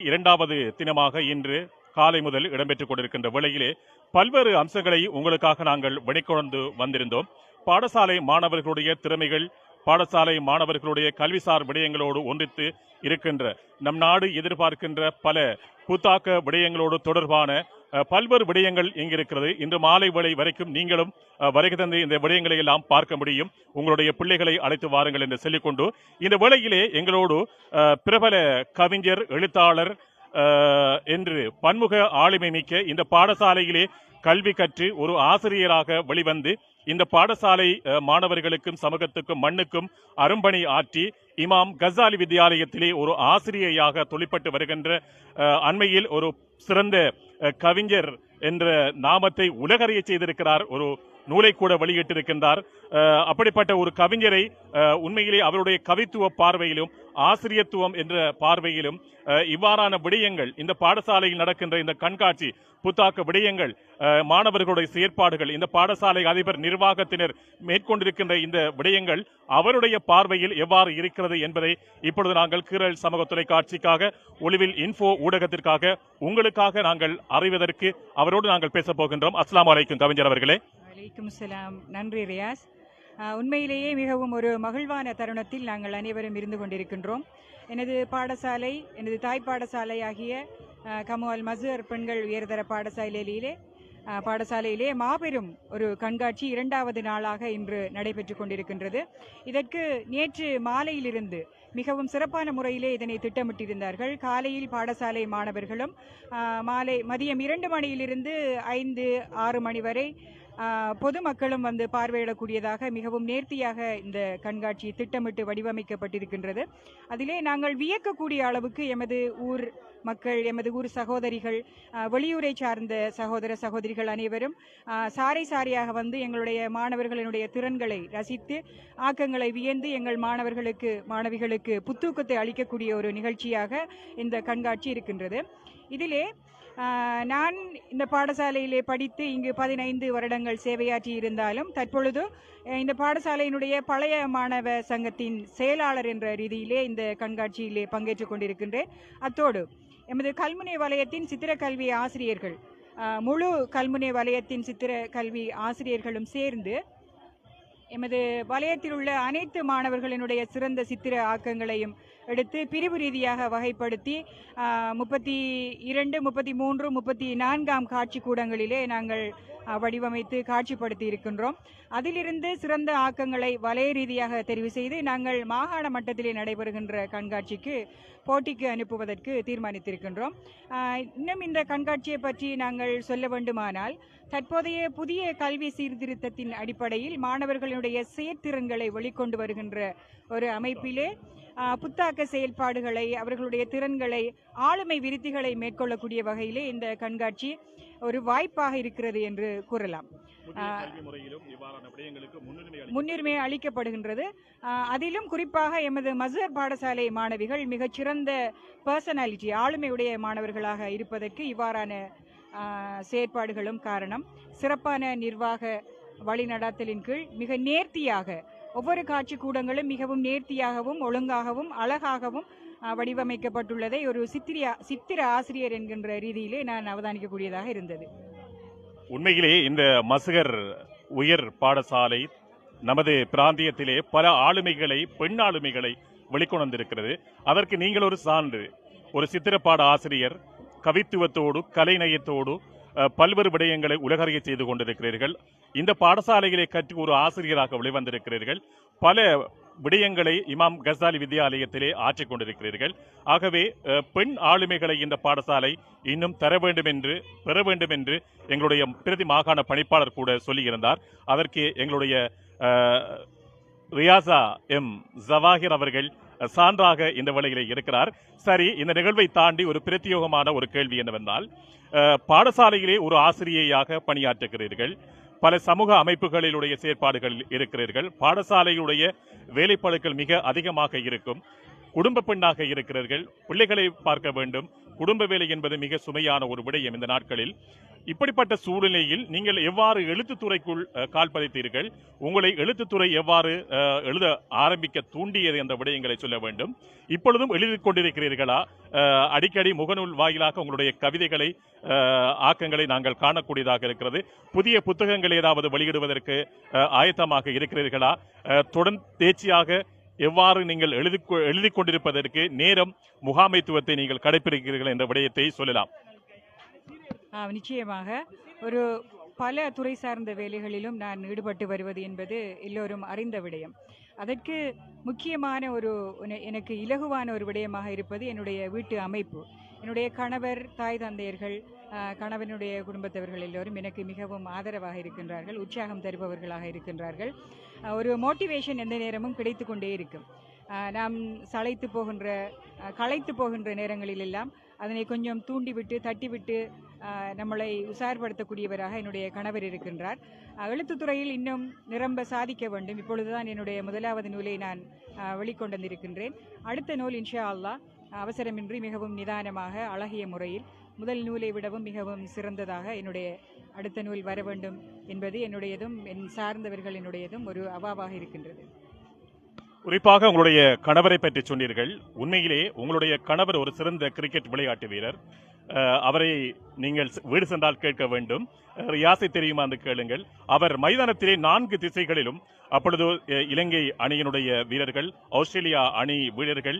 இரண்டாவது தினமாக இன்று காலை முதல் இடம்பெற்றுக் கொண்டிருக்கின்ற வேளையிலே பல்வேறு அம்சங்களை உங்களுக்காக நாங்கள் வெளிக்கொண்டு வந்திருந்தோம். பாடசாலை மாணவர்களுடைய திறமைகள் பாடசாலை மாணவர்களுடைய கல்விசார் விடயங்களோடு ஒன்றித்து இருக்கின்ற நம் நாடு எதிர்பார்க்கின்ற பல புத்தாக்க விடயங்களோடு தொடர்பான பல்வேறு விடயங்கள் இங்கிருக்கிறது. இன்று மாலை வேலை வரைக்கும் நீங்களும் வருகை தந்து இந்த விடயங்களை எல்லாம் பார்க்க முடியும். உங்களுடைய பிள்ளைகளை அழைத்து வாருங்கள் என்று சொல்லிக்கொண்டு இந்த வேளையிலே எங்களோடு பிரபல கவிஞர் எழுத்தாளர் என்று பன்முக ஆளுமை மிக்க இந்த பாடசாலையிலே கல்வி கற்று ஒரு ஆசிரியராக வெளிவந்து இந்த பாடசாலை மாணவர்களுக்கும் சமூகத்துக்கும் மண்ணுக்கும் அரும்பணி ஆற்றி இமாம் கசாலி வித்யாலயத்திலே ஒரு ஆசிரியையாக தொழிற்பட்டு வருகின்ற அஹ், அண்மையில் ஒரு சிறந்த கவிஞர் என்ற நாமத்தை உலகறிய செய்திருக்கிறார். ஒரு நூலை கூட வெளியிட்டிருக்கின்றார். அஹ், அப்படிப்பட்ட ஒரு கவிஞரை உண்மையிலே அவருடைய கவித்துவ பார்வையிலும் ஆசிரியத்துவம் என்ற பார்வையிலும் இவ்வாறான விடயங்கள் இந்த பாடசாலையில் நடக்கின்ற இந்த கண்காட்சி புத்தாக்க விடயங்கள் மாணவர்களுடைய செயற்பாடுகள் இந்த பாடசாலை அதிபர் நிர்வாகத்தினர் மேற்கொண்டிருக்கின்ற இந்த விடயங்கள் அவருடைய பார்வையில் எவ்வாறு இருக்கிறது என்பதை இப்பொழுது நாங்கள் கீரல் சமூக தொலைக்காட்சிக்காக ஒளிவில் இன்ஃபோ ஊடகத்திற்காக உங்களுக்காக நாங்கள் அறிவதற்கு அவரோடு நாங்கள் பேசப் போகின்றோம். அஸ்லாம் வலைக்கும் கவிஞர் அவர்களே. வலைக்கும் நன்றி ரியாஸ். உண்மையிலேயே மிகவும் ஒரு மகிழ்வான தருணத்தில் நாங்கள் அனைவரும் இருந்து கொண்டிருக்கின்றோம். எனது பாடசாலை எனது தாய் பாடசாலை ஆகிய கமுவல் மசூர் பெண்கள் உயர்தர பாடசாலையிலே பாடசாலையிலே மாபெரும் ஒரு கண்காட்சி இரண்டாவது நாளாக இன்று நடைபெற்றுக் கொண்டிருக்கின்றது. இதற்கு நேற்று மாலையிலிருந்து மிகவும் சிறப்பான முறையிலே இதனை திட்டமிட்டிருந்தார்கள். காலையில் பாடசாலை மாணவர்களும் மாலை மதியம் இரண்டு மணியிலிருந்து ஐந்து ஆறு மணி வரை பொதுமக்களும் வந்து பார்வையிடக்கூடியதாக மிகவும் நேர்த்தியாக இந்த கண்காட்சி திட்டமிட்டு வடிவமைக்கப்பட்டிருக்கின்றது. அதிலே நாங்கள் வியக்கக்கூடிய அளவுக்கு எமது ஊர் மக்கள் எமது ஊர் சகோதரிகள் வெளியூரை சார்ந்த சகோதர சகோதரிகள் அனைவரும் சாரை சாரியாக வந்து எங்களுடைய மாணவர்களினுடைய திறன்களை ரசித்து ஆக்கங்களை வியந்து எங்கள் மாணவர்களுக்கு மாணவிகளுக்கு புத்தூக்கத்தை அளிக்கக்கூடிய ஒரு நிகழ்ச்சியாக இந்த கண்காட்சி இருக்கின்றது. இதிலே நான் இந்த பாடசாலையிலே படித்து இங்கு பதினைந்து வருடங்கள் சேவையாற்றி இருந்தாலும் தற்பொழுது இந்த பாடசாலையினுடைய பழைய மாணவ சங்கத்தின் செயலாளர் என்ற ரீதியிலே இந்த கண்காட்சியிலே பங்கேற்றுக் கொண்டிருக்கின்றேன். அத்தோடு எமது கல்முனை வலயத்தின் சித்திர கல்வி ஆசிரியர்கள் முழு கல்முனை வலயத்தின் சித்திர கல்வி ஆசிரியர்களும் சேர்ந்து எமது வலயத்தில் உள்ள அனைத்து மாணவர்களினுடைய சிறந்த சித்திர ஆக்கங்களையும் எடுத்து பிரிவு ரீதியாக வகைப்படுத்தி முப்பத்தி இரண்டு முப்பத்தி மூன்று முப்பத்தி நான்காம் காட்சி கூடங்களிலே நாங்கள் வடிவமைத்து காட்சிப்படுத்தி இருக்கின்றோம் அதிலிருந்து சிறந்த ஆக்கங்களை வலய ரீதியாக தெரிவு செய்து நாங்கள் மாகாண மட்டத்திலே நடைபெறுகின்ற கண்காட்சிக்கு போட்டிக்கு அனுப்புவதற்கு தீர்மானித்திருக்கின்றோம். இன்னும் இந்த கண்காட்சியை பற்றி நாங்கள் சொல்ல வேண்டுமானால் தற்போதைய புதிய கல்வி சீர்திருத்தத்தின் அடிப்படையில் மாணவர்களுடைய செயற்திறன்களை வெளிக்கொண்டு வருகின்ற ஒரு அமைப்பிலே புத்தா புத்தாக்க செயல்பாடுகளை அவர்களுடைய திறன்களை ஆளுமை விருத்திகளை மேற்கொள்ளக்கூடிய வகையிலே இந்த கண்காட்சி ஒரு வாய்ப்பாக இருக்கிறது என்று கூறலாம். முன்னுரிமை அளிக்க முன்னுரிமை அளிக்கப்படுகின்றது. அதிலும் குறிப்பாக எமது மசர் பாடசாலை மாணவிகள் மிகச்சிறந்த பர்சனாலிட்டி ஆளுமையுடைய மாணவர்களாக இருப்பதற்கு இவ்வாறான செயற்பாடுகளும் காரணம். சிறப்பான நிர்வாக வழிநடாத்தலின் கீழ் மிக நேர்த்தியாக ஒவ்வொரு காட்சி கூடங்களும் மிகவும் நேர்த்தியாகவும் ஒழுங்காகவும் அழகாகவும் வடிவமைக்கப்பட்டுள்ளதை ஒரு சித்திரிய சித்திர ஆசிரியர் என்கின்ற ரீதியிலே நான் அவதானிக்கக்கூடியதாக இருந்தது. உண்மையிலே இந்த மசுகர் உயர் பாடசாலை நமது பிராந்தியத்திலே பல ஆளுமைகளை பெண் ஆளுமைகளை வெளிக்கொணர்ந்திருக்கிறது. அதற்கு நீங்கள் ஒரு சான்று ஒரு சித்திரப்பாட ஆசிரியர் கவித்துவத்தோடு கலைநயத்தோடு பல்வேறு விடயங்களை உலகறிய செய்து கொண்டிருக்கிறீர்கள். இந்த பாடசாலைகளை கற்று ஒரு ஆசிரியராக வெளிவந்திருக்கிறீர்கள். பல விடயங்களை இமாம் கசாலி வித்யாலயத்திலே ஆற்றிக் கொண்டிருக்கிறீர்கள். ஆகவே பெண் ஆளுமைகளை இந்த பாடசாலை இன்னும் தர வேண்டும் என்று பெற வேண்டும் என்று எங்களுடைய பிரதி மாகாண பணிப்பாளர் கூட சொல்லியிருந்தார். அதற்கு எங்களுடைய ரியாசா எம். ஜவாஹிர் அவர்கள் சான்றாக இந்த வேளையிலே இருக்கிறார். சரி இந்த நிகழ்வை தாண்டி ஒரு பிரத்யோகமான ஒரு கேள்வி என்னவென்றால் பாடசாலையிலே ஒரு ஆசிரியையாக பணியாற்றுகிறீர்கள். பல சமூக அமைப்புகளிலுடைய செயற்பாடுகளில் இருக்கிறீர்கள். பாடசாலையுடைய வேலைப்பாடுகள் மிக அதிகமாக இருக்கும். குடும்ப பெண்ணாக இருக்கிறீர்கள். பிள்ளைகளை பார்க்க வேண்டும். குடும்ப வேலை என்பது மிக சுமையான ஒரு விடயம் இந்த நாட்களில். இப்படிப்பட்ட சூழ்நிலையில் நீங்கள் எவ்வாறு எழுத்துத்துறைக்குள் கால் பதித்தீர்கள்? உங்களை எழுத்துத்துறை எவ்வாறு எழுத ஆரம்பிக்க தூண்டியது என்ற விடயங்களை சொல்ல வேண்டும். இப்பொழுதும் எழுதி கொண்டிருக்கிறீர்களா? அடிக்கடி முகநூல் வாயிலாக உங்களுடைய கவிதைகளை ஆக்கங்களை நாங்கள் காணக்கூடியதாக இருக்கிறது. புதிய புத்தகங்கள் ஏதாவது வெளியிடுவதற்கு ஆயத்தமாக இருக்கிறீர்களா? தொடர்ந்து தேர்ச்சியாக எவ்வாறு நீங்கள் எழுதி எழுதி கொண்டிருப்பதற்கு நேரம் முகாமைத்துவத்தை நீங்கள் கடைபிடிக்கிறீர்கள் என்ற விடயத்தை சொல்லலாம். நிச்சயமாக. ஒரு பல துறை சார்ந்த வேலைகளிலும் நான் ஈடுபட்டு வருவது என்பது எல்லோரும் அறிந்த விடயம். அதற்கு முக்கியமான ஒரு எனக்கு இலகுவான ஒரு விடயமாக இருப்பது என்னுடைய வீட்டு அமைப்பு. என்னுடைய கணவர் தாய் தந்தையர்கள் கணவனுடைய குடும்பத்தவர்கள் எல்லோரும் எனக்கு மிகவும் ஆதரவாக இருக்கின்றார்கள் உற்சாகம் தருபவர்களாக இருக்கின்றார்கள். ஒரு மோட்டிவேஷன் எந்த நேரமும் கிடைத்து கொண்டே இருக்கும். நாம் சளைத்து போகின்ற களைத்து போகின்ற நேரங்களில் எல்லாம் அதனை கொஞ்சம் தூண்டிவிட்டு தட்டிவிட்டு நம்மளை உசார்படுத்தக்கூடியவராக என்னுடைய கணவர் இருக்கின்றார். எழுத்துத்துறையில் இன்னும் நிரம்ப சாதிக்க வேண்டும். இப்பொழுதுதான் என்னுடைய முதலாவது நூலை நான் ஆஹ் வெளிக்கொண்டு வந்திருக்கின்றேன் அடுத்த நூல் இன்ஷா அல்லாஹ் அவசரமின்றி மிகவும் நிதானமாக அழகிய முறையில் முதல் நூலை விடவும் மிகவும் சிறந்ததாக என்னுடைய அடுத்த நூல் வர வேண்டும் என்பது என்னுடையதும் என் சார்ந்தவர்கள் என்னுடையதும் ஒரு அவாவாக இருக்கின்றது. குறிப்பாக உங்களுடைய கணவரை பற்றி சொன்னீர்கள். உண்மையிலே உங்களுடைய கணவர் ஒரு சிறந்த கிரிக்கெட் விளையாட்டு வீரர். அஹ், அவரை நீங்கள் வீடு சென்றால் கேட்க வேண்டும். ரியாசை தெரியுமா என்று கேளுங்கள். அவர் மைதானத்திலே நான்கு திசைகளிலும் அப்பொழுது இலங்கை அணியினுடைய வீரர்கள் ஆஸ்திரேலியா அணி வீரர்கள்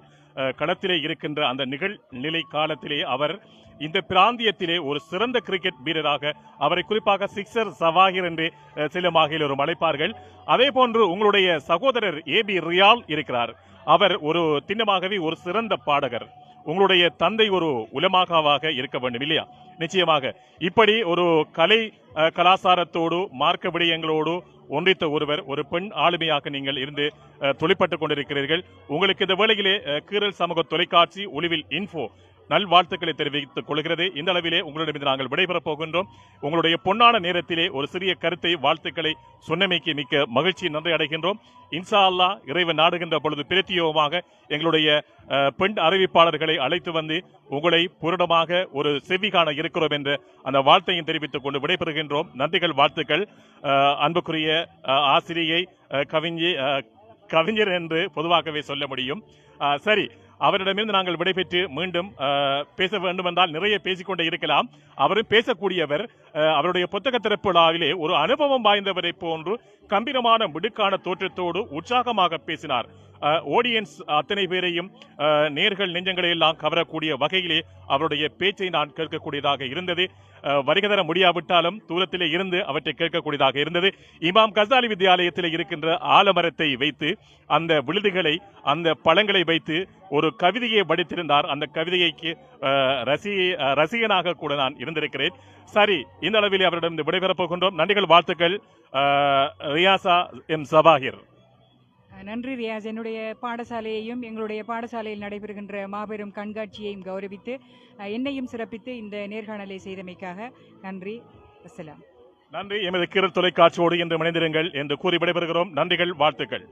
களத்திலே இருக்கின்ற அந்த நிகழ்நிலை காலத்திலே அவர் இந்த பிராந்தியத்திலே ஒரு சிறந்த கிரிக்கெட் வீரராக அவரை குறிப்பாக சிக்ஸர் சவாகிர் என்று சில மாகையிலரும் அழைப்பார்கள். அதே போன்று உங்களுடைய சகோதரர் ஏ பி ரியால் இருக்கிறார். அவர் ஒரு திண்ணமாகவே ஒரு சிறந்த பாடகர். உங்களுடைய தந்தை ஒரு உலமாகாவாக இருக்க வேண்டும் இல்லையா? நிச்சயமாக. இப்படி ஒரு கலை அஹ், கலாசாரத்தோடு மார்க்க விடயங்களோடு ஒன்றித்த ஒருவர் ஒரு பெண் ஆளுமையாக நீங்கள் இருந்து தொழிற்பட்டுக் கொண்டிருக்கிறீர்கள். உங்களுக்கு இந்த வேளையிலே கீரல் சமூக தொலைக்காட்சி ஒளிவில் இன்ஃபோ நல்வாழ்த்துக்களை தெரிவித்துக் கொள்கிறது. இந்த அளவிலே உங்களிடமிருந்து நாங்கள் விடைபெறப் போகின்றோம். உங்களுடைய பொன்னான நேரத்திலே ஒரு சிறிய கருத்தை வாழ்த்துக்களை சொன்னமைக்கு மிக்க மகிழ்ச்சி நன்றி அடைகின்றோம். இன்சா அல்லாஹ் இறைவன் நாடுகின்ற பொழுது பிரத்தியோகமாக எங்களுடைய பெண் அறிவிப்பாளர்களை அழைத்து வந்து உங்களை பூரணமாக ஒரு செவி காண இருக்கிறோம் என்ற அந்த வாழ்த்தையும் தெரிவித்துக் கொண்டு விடைபெறுகின்றோம். நன்றிகள் வாழ்த்துக்கள். அன்புக்குரிய ஆசிரியை கவிஞி கவிஞர் கவிஞர் என்று பொதுவாகவே சொல்ல முடியும். சரி. அவரிடமிருந்து நாங்கள் விடைபெற்று மீண்டும் பேச வேண்டும் என்றால் நிறைய பேசிக்கொண்டே இருக்கலாம். அவரும் பேசக்கூடியவர் அஹ், அவருடைய புத்தக திறப்புலாவிலே ஒரு அனுபவம் வாய்ந்தவரை போன்று கம்பீரமான மிடுக்கான தோற்றத்தோடு உற்சாகமாக பேசினார். ஆடியன்ஸ் அத்தனை பேரையும் நேர்கள் நெஞ்சங்களை எல்லாம் கவரக்கூடிய வகையிலே அவருடைய பேச்சை நான் கேட்கக்கூடியதாக இருந்தது. வருகை தர முடியாவிட்டாலும் தூரத்திலே இருந்து அவற்றை கேட்கக்கூடியதாக இருந்தது. இமாம் கசாலி வித்யாலயத்தில் இருக்கின்ற ஆலமரத்தை வைத்து அந்த விழுதுகளை அந்த பழங்களை வைத்து ஒரு கவிதையை படித்திருந்தார் அந்த கவிதைக்கு அஹ், ரசி ரசிகனாக கூட நான் இருந்திருக்கிறேன். சரி இந்த அளவில் அவரிடம் விடைபெறப் போகின்றோம். நன்றிகள் வாழ்த்துக்கள். ரியாசா எம் சபாகிர் நன்றி ரியாஸ். என்னுடைய பாடசாலையையும் எங்களுடைய பாடசாலையில் நடைபெறுகின்ற மாபெரும் கண்காட்சியையும் கௌரவித்து என்னையும் சிறப்பித்து இந்த நேர்காணலை செய்தமைக்காக நன்றி. அஸ்ஸலாம் நன்றி. எமது கிரல் தொலைக்காட்சியோடு இன்று மனிந்திருங்கள் என்று கூறி விடைபெறுகிறோம். நன்றிகள் வாழ்த்துக்கள்.